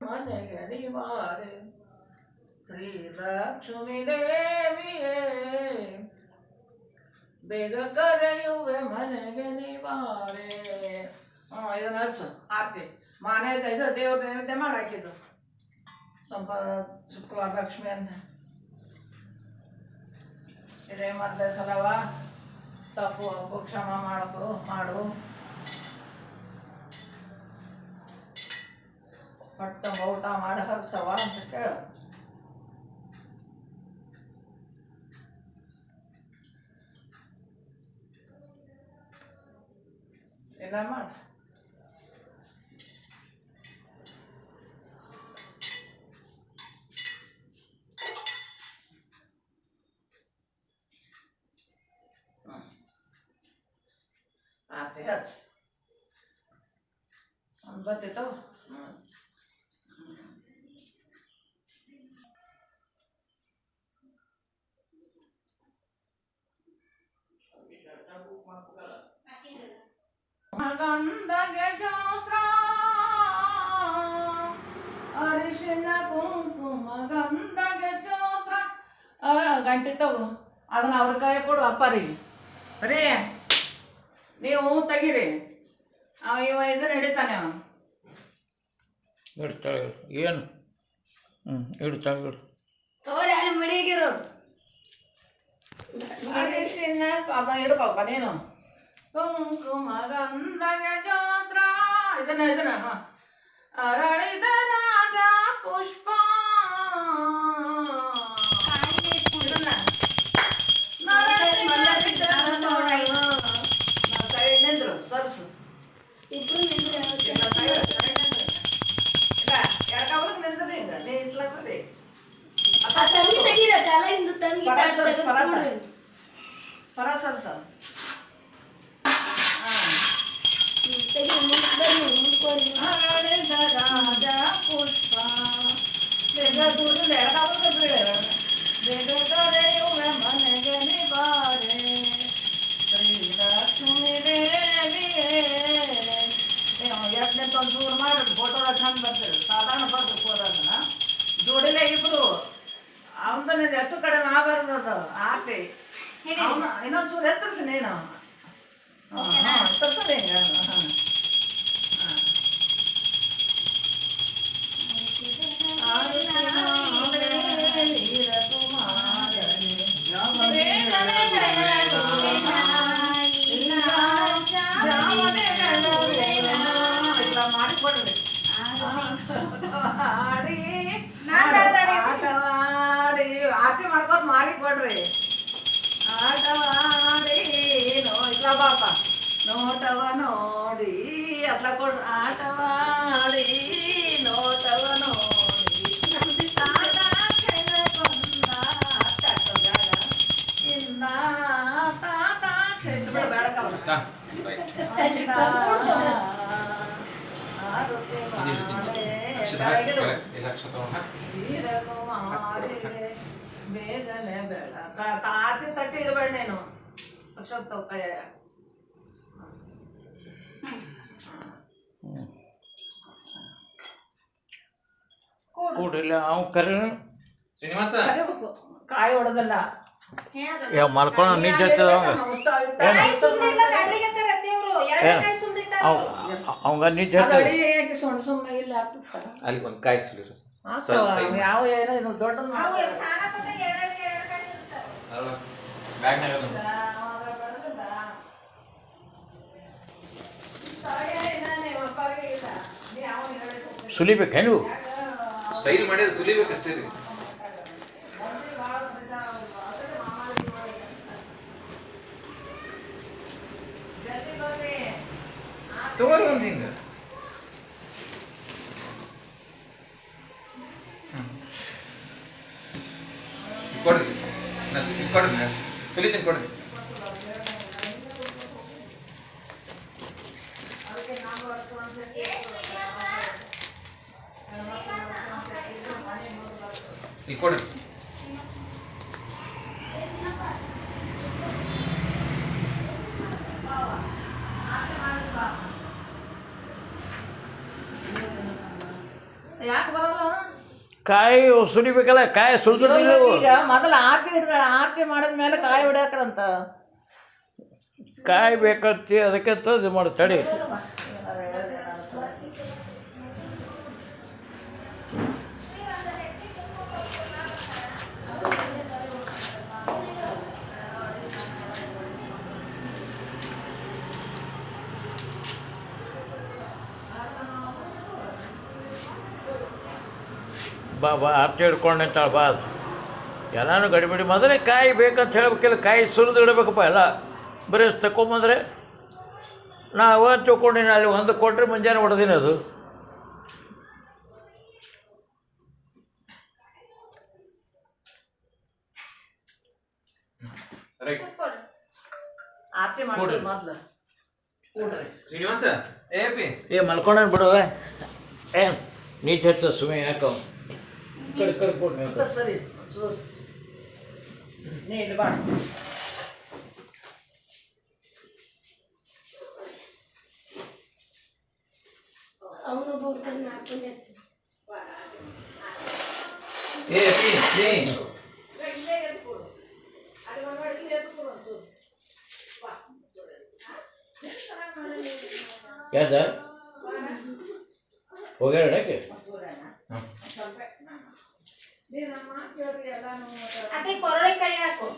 ಮನೆಗೆ ನಿವಾರೆ ಶ್ರೀ ಲಕ್ಷ್ಮೀ ದೇವಿಯೇ ಬೇಗ ಕರೆಯುವೆ ಮನೆಗೆ ನಿವಾರೆ ಹ್ಞೂ ಇದನ್ನ ಹಚ್ಚು ಆರ್ತಿ ಮಾನೆ ಇದು ದೇವ್ರ ನೈವೇದ್ಯ ಮಾಡಿ ಹಾಕಿದ್ದು ಸ್ವಲ್ಪ ಶುಕ್ರವಾರ ಲಕ್ಷ್ಮಿ ಅಂತ ಇದೇ ಮೊದಲೇ ಸಲವ ತಪ್ಪು ಅಪ್ಪು ಕ್ಷಮ ಮಾಡೋದು ಮಾಡು ಹೊಟ್ಟ ಊಟ ಮಾಡಿ ಹರ್ಸವ ಅಂತ ಕೇಳು ಇಲ್ಲ ಮಾಡು ಆಚೆ ಹಚ್ಚ ಒಂದು ಬತ್ತಿತ್ತು ಹ್ಞೂ ಗಂಧಗೆ ಗಜಾಸ್ತ್ರ ಅರಿಶಿನ ಕುಂಕುಮ ಗಂಧ ಗಜಾಸ್ತ್ರ ಗಂಟೆ ತಗೋ ಅದನ್ನ ಅವ್ರ ಕೈ ಕೊಡು ಅಪ್ಪರಿಗೆ ಬರೀ ನೀವು ತೆಗೀರಿ. ಅವ ಇವ ಇದನ್ನ ಹಿಡಿತಾನೆ ಅವ ಇಡ್ತಾಳೆ ಏನು? ಹ್ಞೂ ಇಡ್ತಾಳೆ ಇಡು ತೋರಿ ಅಲ್ಲಿ ಮಡಿಗಿರು ಅರಿಶಿನ ಅದನ್ನ ಹಿಡ್ಕೊಪ್ಪ ನೀನು ಕುಂಕುಮ ಗಂಧಗೆ ಶಾಸ್ತ್ರ ಇದನ್ನ ಇದನ್ನ ಹ ಅರಳಿದ ರಾಜ ಪುಷ್ಪ ಇದನ್ನ ನರಳಿದ ನನ್ನ ಕೈ ನಿಂದ್ರು ಸರ್ಸು ಇಬ್ರು ನಿಂತ್ರೆ ಆಗುತ್ತೆ. ಇಲ್ಲ ಸೈಡ್ ಸೈಡ್ ನಿಂದ್ರು ಇಲ್ಲ ಎಡಗವಲಿಗೆ ನಿಂದ್ರು ಹಿಂಗ ನೀ ಇಟ್ಲ ಸರಿ ಆ ತಂಗಿ ತೆಗೀರ? ಹಿಂದ ತಂಗಿ ಪರಾತ್ ತಟ್ಟು ಸರ್ಸ್, ಅವನ ಇನ್ನೊಂದು ಚೂರು ಎತ್ತರಿಸಿ ನೀನು ಎತ್ತರಿಸೋದು ಹಿಂಗೆ ಹಾಂ ಆರತಿ ಮಾಡ್ಕೊಂಡ್ ಮಾಡಿ ಕೊಡ್ರಿ ಕರ್ಪೂರ ಆರುತಿ ಮಾಡೆ ಬೇಗನೆ ಬೇಡ ಆತಿ ತಟ್ಟಿ ಇಡಬೇಡ ನೀನು ಅಕ್ಷರ ತೌಕಯ್ಯ ಕೂಡಿಲ್ಲ. ಅವ್ ಕರೆ ಶ್ರೀನಿವಾಸ. ಕರಿಬೇಕು. ಕಾಯಿ ಹೊಡೆದಲ್ಲ ಯಾವ ಮಾಡ್ಕೊಳ್ಳೋ ನಿಜ ಅವಂಗ. ಅವ್ ಅವಂಗ ನಿಜ ಸುಮ್ಮನೆ ಇಲ್ಲ. ಅಲ್ಲಿ ಒಂದು ಕಾಯಿ ಸುಳಿರು ಯಾವ ಏನೋ ಬ್ಯಾಗ್ನಾಗ ಸುಲಿಬೇಕೇನು? ಸ್ಟೈಲ್ ಮಾಡಿದ್ರೆ ಸುಲಿಬೇಕಷ್ಟೇ ರೀ. ತಗೋರಿ ಒಂದು ಹಿಂಗೆ. ಕೊಡ್ರಿ. ಕೊಡ್ರಿ ಸುಲಿತೀನಿ ಕೊಡ್ರಿ. ಇಲ್ಲಿ ಕೊಡ್ರಿ ಕಾಯಿ ಸುರಿಬೇಕಲ್ಲ ಕಾಯಿ ಸುಲಿದಿಲ್ಲ ಈಗ ಮೊದಲ ಆರತಿ ಹಿಡ್ದಾಳ ಆರತಿ ಮಾಡಿದ್ಮೇಲೆ ಕಾಯಿ ಹೊಡ್ಯಾಕ್ರಂತ. ಕಾಯಿ ಬೇಕತ್ತಿ ಅದಕ್ಕೆ ಅಂತ ಇದು ಮಾಡಿ ತಡಿ. ಬಾ ಬಾ ಅರ್ಥ ಹಿಡ್ಕೊಂಡು ನಿಂತಾಳೆ ಬಾ. ಅದು ಎಲ್ಲಾನು ಗಡಿಬಿಡಿ ಮೊದಲೇ ಕಾಯಿ ಬೇಕಂತ ಹೇಳ್ಬೇಕಿಲ್ಲ. ಕಾಯಿ ಸುರಿದು ಇಡಬೇಕಪ್ಪ ಎಲ್ಲ. ಬರೀ ತಕೊಂಬಂದ್ರೆ ನಾ ಅವತ್ತು ತಿಳ್ಕೊಂಡಿನಿ ಅಲ್ಲಿ ಒಂದು ಕೊಟ್ಟರೆ ಮುಂಜಾನೆ ಹೊಡೆದಿನಿ ಅದು. ಏ ಏ ಬಿಡುವ ಏ ನೀಟ್ ಹಚ್ಚ ಸುಮ್ಮನೆ ಯಾಕೋ. ಕಡೆ ಕಡೆ ಕೊಡು ನೀವು. ಸರಿ ಸು- ನೀ ಇಲ್ಲಿ ಬಾ ಅವನು ಬೋರ್ತಾರೆ ನಾಲ್ಕು ಏ ಪಿ ಏ ಯಾವ್ದ ಹೋಗ್ಯಾಳ ಇಡಕ್ಕೆ ಹಾಂ ಅತ್ತೆ ಕೊರಳೆ ಕೈ ಹಾಕು.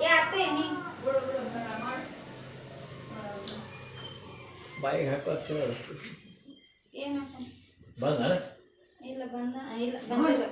ಏ ಅತ್ತೆ ನೀ ಬಾಯಿಗೆ ಹಾಕೋ ಏನು ಬಂದ? ಇಲ್ಲ ಬಂದ ಇಲ್ಲ ಬಂದಿಲ್ಲ